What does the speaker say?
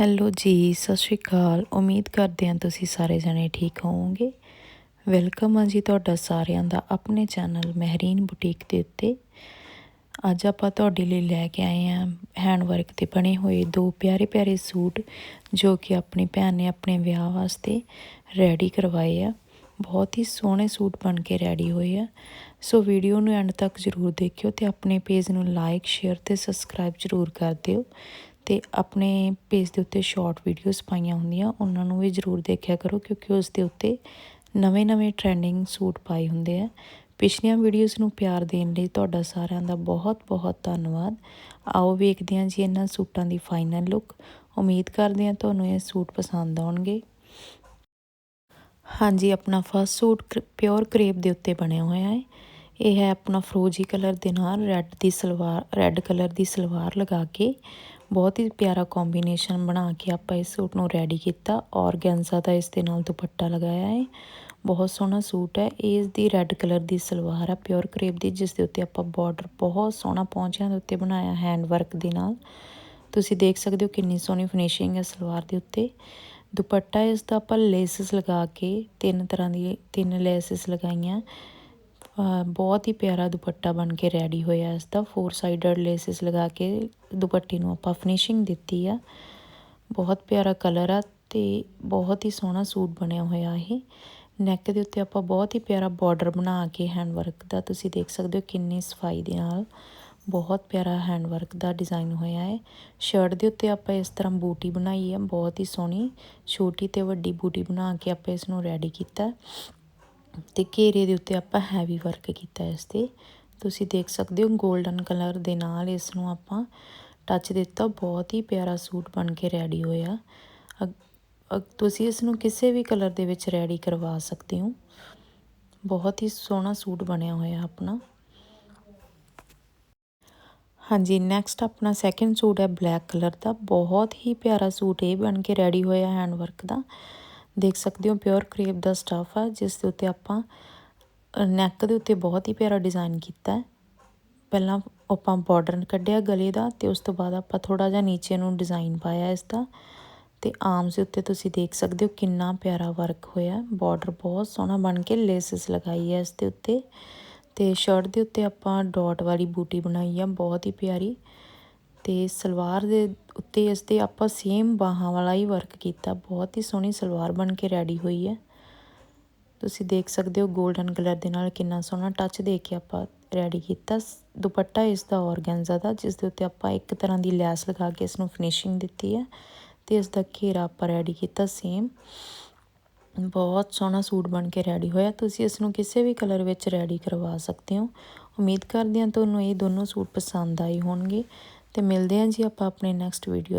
Hello ਜੀ, ਸਤਿ ਸ਼੍ਰੀ ਅਕਾਲ। ਉਮੀਦ ਕਰਦੇ ਹਾਂ ਤੁਸੀਂ ਸਾਰੇ ਜਣੇ ਠੀਕ ਹੋਵੋਗੇ। ਵੈਲਕਮ ਆ ਜੀ ਤੁਹਾਡਾ ਸਾਰਿਆਂ ਦਾ ਆਪਣੇ ਚੈਨਲ ਮਹਿਰੀਨ ਬੁਟੀਕ ਦੇ ਉੱਤੇ। ਅੱਜ ਆਪਾਂ ਤੁਹਾਡੇ ਲਈ ਲੈ ਕੇ ਆਏ ਹਾਂ ਹੈਂਡ ਵਰਕ ਤੇ ਬਣੇ ਹੋਏ ਦੋ ਪਿਆਰੇ ਪਿਆਰੇ ਸੂਟ, ਜੋ ਕਿ ਆਪਣੀ ਭੈਣ ਨੇ ਆਪਣੇ ਵਿਆਹ ਵਾਸਤੇ ਰੈਡੀ ਕਰਵਾਏ ਆ। ਬਹੁਤ ਹੀ ਸੋਹਣੇ ਸੂਟ ਬਣ ਕੇ ਰੈਡੀ ਹੋਏ ਆ। ਸੋ ਵੀਡੀਓ ਨੂੰ ਐਂਡ ਤੱਕ ਜ਼ਰੂਰ ਦੇਖਿਓ ਤੇ ਆਪਣੇ ਪੇਜ ਨੂੰ ਲਾਈਕ ਸ਼ੇਅਰ ਤੇ ਸਬਸਕ੍ਰਾਈਬ ਜ਼ਰੂਰ ਕਰ ਦਿਓ। ਤੇ ਆਪਣੇ ਪੇਜ ਦੇ ਉੱਤੇ ਸ਼ਾਰਟ ਵੀਡੀਓਜ਼ ਪਾਈਆਂ ਹੁੰਦੀਆਂ, ਉਹਨਾਂ ਨੂੰ ਵੀ ਜ਼ਰੂਰ ਦੇਖਿਆ ਕਰੋ ਕਿਉਂਕਿ ਉਸ ਦੇ ਉੱਤੇ ਨਵੇਂ-ਨਵੇਂ ਟ੍ਰੈਂਡਿੰਗ ਸੂਟ ਪਾਏ ਹੁੰਦੇ ਆ। ਪਿਛਲੀਆਂ ਵੀਡੀਓਜ਼ ਨੂੰ ਪਿਆਰ ਦੇਣ ਲਈ ਤੁਹਾਡਾ ਸਾਰਿਆਂ ਦਾ ਬਹੁਤ-ਬਹੁਤ ਧੰਨਵਾਦ। ਆਓ ਵੇਖਦੇ ਹਾਂ ਜੀ ਇਹਨਾਂ ਸੂਟਾਂ ਦੀ ਫਾਈਨਲ ਲੁੱਕ ਉਮੀਦ ਕਰਦੇ ਹਾਂ ਤੁਹਾਨੂੰ ਇਹ ਸੂਟ ਪਸੰਦ ਆਉਣਗੇ। ਹਾਂਜੀ, ਆਪਣਾ ਫਸਟ ਸੂਟ ਪਿਓਰ ਕਰੇਪ ਦੇ ਉੱਤੇ ਬਣਿਆ ਹੋਇਆ ਹੈ। ਇਹ ਹੈ ਆਪਣਾ ਫਰੋਜੀ ਕਲਰ ਦੇ ਨਾਲ ਰੈੱਡ ਦੀ ਸਲਵਾਰ ਰੈੱਡ ਕਲਰ ਦੀ ਸਲਵਾਰ ਲਗਾ ਕੇ ਬਹੁਤ ਹੀ ਪਿਆਰਾ ਕੰਬੀਨੇਸ਼ਨ ਬਣਾ ਕੇ ਆਪਾਂ ਇਸ ਸੂਟ ਨੂੰ ਰੈਡੀ ਕੀਤਾ। ਔਰਗੈਂਜ਼ਾ ਦਾ ਇਸ ਦੇ ਨਾਲ ਦੁਪੱਟਾ ਲਗਾਇਆ ਹੈ। ਬਹੁਤ ਸੋਹਣਾ ਸੂਟ ਹੈ। ਇਸ ਦੀ ਰੈੱਡ ਕਲਰ ਦੀ ਸਲਵਾਰ ਹੈ ਪਿਓਰ ਕਰੇਪ ਦੀ, ਜਿਸ ਦੇ ਉੱਤੇ ਆਪਾਂ ਬਾਰਡਰ ਬਹੁਤ ਸੋਹਣਾ ਪੌਂਚਿਆਂ ਦੇ ਉੱਤੇ ਬਣਾਇਆ ਹੈਂਡ ਵਰਕ ਦੇ ਨਾਲ। ਤੁਸੀਂ ਦੇਖ ਸਕਦੇ ਹੋ ਕਿੰਨੀ ਸੋਹਣੀ ਫਿਨਿਸ਼ਿੰਗ ਹੈ ਸਲਵਾਰ ਦੇ ਉੱਤੇ। ਦੁਪੱਟਾ ਇਸ ਦਾ ਆਪਾਂ ਲੇਸਸ ਲਗਾ ਕੇ ਤਿੰਨ ਤਰ੍ਹਾਂ ਦੀ ਤਿੰਨ ਲੇਸਸ ਲਗਾਈਆਂ। ਬਹੁਤ ਹੀ ਪਿਆਰਾ ਦੁਪੱਟਾ ਬਣ ਕੇ ਰੈਡੀ ਹੋਇਆ ਇਸ ਦਾ। ਫੋਰ ਸਾਈਡਡ ਲੇਸਿਸ ਲਗਾ ਕੇ ਦੁਪੱਟੇ ਨੂੰ ਆਪਾਂ ਫਿਨਿਸ਼ਿੰਗ ਦਿੱਤੀ ਆ। ਬਹੁਤ ਪਿਆਰਾ ਕਲਰ ਆ ਤੇ ਬਹੁਤ ਹੀ ਸੋਹਣਾ ਸੂਟ ਬਣਿਆ ਹੋਇਆ ਇਹ। ਨੈਕ ਦੇ ਉੱਤੇ ਆਪਾਂ ਬਹੁਤ ਹੀ ਪਿਆਰਾ ਬਾਰਡਰ ਬਣਾ ਕੇ ਹੈਂਡ ਵਰਕ ਦਾ ਤੁਸੀਂ ਦੇਖ ਸਕਦੇ ਹੋ ਕਿੰਨੀ ਸਫ਼ਾਈ ਦੇ ਨਾਲ ਬਹੁਤ ਪਿਆਰਾ ਹੈਂਡ ਵਰਕ ਦਾ ਡਿਜ਼ਾਈਨ ਹੋਇਆ ਹੈ। ਸ਼ਰਟ ਦੇ ਉੱਤੇ ਆਪਾਂ ਇਸ ਤਰ੍ਹਾਂ ਬੂਟੀ ਬਣਾਈ ਹੈ, ਬਹੁਤ ਹੀ ਸੋਹਣੀ, ਛੋਟੀ ਤੇ ਵੱਡੀ ਬੂਟੀ ਬਣਾ ਕੇ ਆਪਾਂ ਇਸ ਨੂੰ ਰੈਡੀ ਕੀਤਾ। ਤੇ ਘੇਰੇ ਦੇ ਉੱਤੇ ਆਪਾਂ ਹੈਵੀ ਵਰਕ ਕੀਤਾ ਇਸ ਤੇ ਤੁਸੀਂ ਦੇਖ ਸਕਦੇ ਹੋ 골ਡਨ ਕਲਰ ਦੇ ਨਾਲ ਇਸ ਨੂੰ ਆਪਾਂ ਟੱਚ ਦਿੱਤਾ ਬਹੁਤ ਹੀ ਪਿਆਰਾ ਸੂਟ ਬਣ ਕੇ ਰੈਡੀ ਹੋਇਆ। ਤੁਸੀਂ ਇਸ ਨੂੰ ਕਿਸੇ ਵੀ ਕਲਰ ਦੇ ਵਿੱਚ ਰੈਡੀ ਕਰਵਾ ਸਕਦੇ ਹੋ। ਬਹੁਤ ਹੀ ਸੋਹਣਾ ਸੂਟ ਬਣਿਆ ਹੋਇਆ ਆਪਣਾ। ਹਾਂਜੀ ਨੈਕਸਟ ਆਪਣਾ ਸੈਕੰਡ ਸੂਟ ਹੈ ਬਲੈਕ ਕਲਰ ਦਾ। ਬਹੁਤ ਹੀ ਪਿਆਰਾ ਸੂਟ ਇਹ ਬਣ ਕੇ ਰੈਡੀ ਹੋਇਆ ਹੈਂਡ ਵਰਕ ਦਾ। ਦੇਖ ਸਕਦੇ ਹੋ ਪਿਓਰ ਕ੍ਰੇਪ ਦਾ ਸਟਫ ਆ, ਜਿਸ ਦੇ ਉੱਤੇ ਆਪਾਂ ਨੈਕ ਦੇ ਉੱਤੇ ਬਹੁਤ ਹੀ ਪਿਆਰਾ ਡਿਜ਼ਾਈਨ ਕੀਤਾ ਹੈ। ਪਹਿਲਾਂ ਆਪਾਂ ਬਾਰਡਰ ਕੱਢਿਆ ਗਲੇ ਦਾ ਤੇ ਉਸ ਤੋਂ ਬਾਅਦ ਆਪਾਂ ਥੋੜਾ ਜਿਹਾ ਨੀਚੇ ਨੂੰ ਡਿਜ਼ਾਈਨ ਪਾਇਆ ਇਸ ਦਾ। ਤੇ ਆਰਮਸ ਦੇ ਉੱਤੇ ਤੁਸੀਂ ਦੇਖ ਸਕਦੇ ਹੋ ਕਿੰਨਾ ਪਿਆਰਾ ਵਰਕ ਹੋਇਆ ਬਾਰਡਰ ਬਹੁਤ ਸੋਹਣਾ ਬਣ ਕੇ ਲੇਸਸ ਲਗਾਈ ਹੈ ਇਸ ਦੇ ਉੱਤੇ। ਤੇ ਸ਼ਰਟ ਦੇ ਉੱਤੇ ਆਪਾਂ ਡਾਟ ਵਾਲੀ ਬੂਟੀ ਬਣਾਈ ਆ, ਬਹੁਤ ਹੀ ਪਿਆਰੀ। ਅਤੇ ਸਲਵਾਰ ਦੇ ਉੱਤੇ ਇਸ ਤੇ ਆਪਾਂ ਸੇਮ ਬਾਹਾਂ ਵਾਲਾ ਹੀ ਵਰਕ ਕੀਤਾ। ਬਹੁਤ ਹੀ ਸੋਹਣੀ ਸਲਵਾਰ ਬਣ ਕੇ ਰੈਡੀ ਹੋਈ ਹੈ। ਤੁਸੀਂ ਦੇਖ ਸਕਦੇ ਹੋ 골ਡਨ ਕਲਰ ਦੇ ਨਾਲ ਕਿੰਨਾ ਸੋਹਣਾ ਟੱਚ ਦੇ ਕੇ ਆਪਾਂ ਰੈਡੀ ਕੀਤਾ। ਦੁਪੱਟਾ ਇਸ ਦਾ ਔਰਗੈਂਜ਼ਾ ਦਾ, ਜਿਸ ਦੇ ਉੱਤੇ ਆਪਾਂ ਇੱਕ ਤਰ੍ਹਾਂ ਦੀ ਲੈਸ ਲਗਾ ਕੇ ਇਸ ਨੂੰ ਫਿਨਿਸ਼ਿੰਗ ਦਿੱਤੀ ਹੈ ਤੇ ਇਸ ਦਾ ਘੇਰਾ ਆਪਾਂ ਰੈਡੀ ਕੀਤਾ ਸੇਮ ਬਹੁਤ ਸੋਹਣਾ ਸੂਟ ਬਣ ਕੇ ਰੈਡੀ ਹੋਇਆ। ਤੁਸੀਂ ਇਸ ਨੂੰ ਕਿਸੇ ਵੀ ਕਲਰ ਵਿੱਚ ਰੈਡੀ ਕਰਵਾ ਸਕਦੇ ਹੋ। ਉਮੀਦ ਕਰਦੇ ਹਾਂ ਤੁਹਾਨੂੰ ਇਹ ਦੋਨੋਂ ਸੂਟ ਪਸੰਦ ਆਏ ਹੋਣਗੇ। ਤੇ ਮਿਲਦੇ ਹਾਂ ਜੀ ਆਪਾਂ ਆਪਣੇ ਨੈਕਸਟ ਵੀਡੀਓ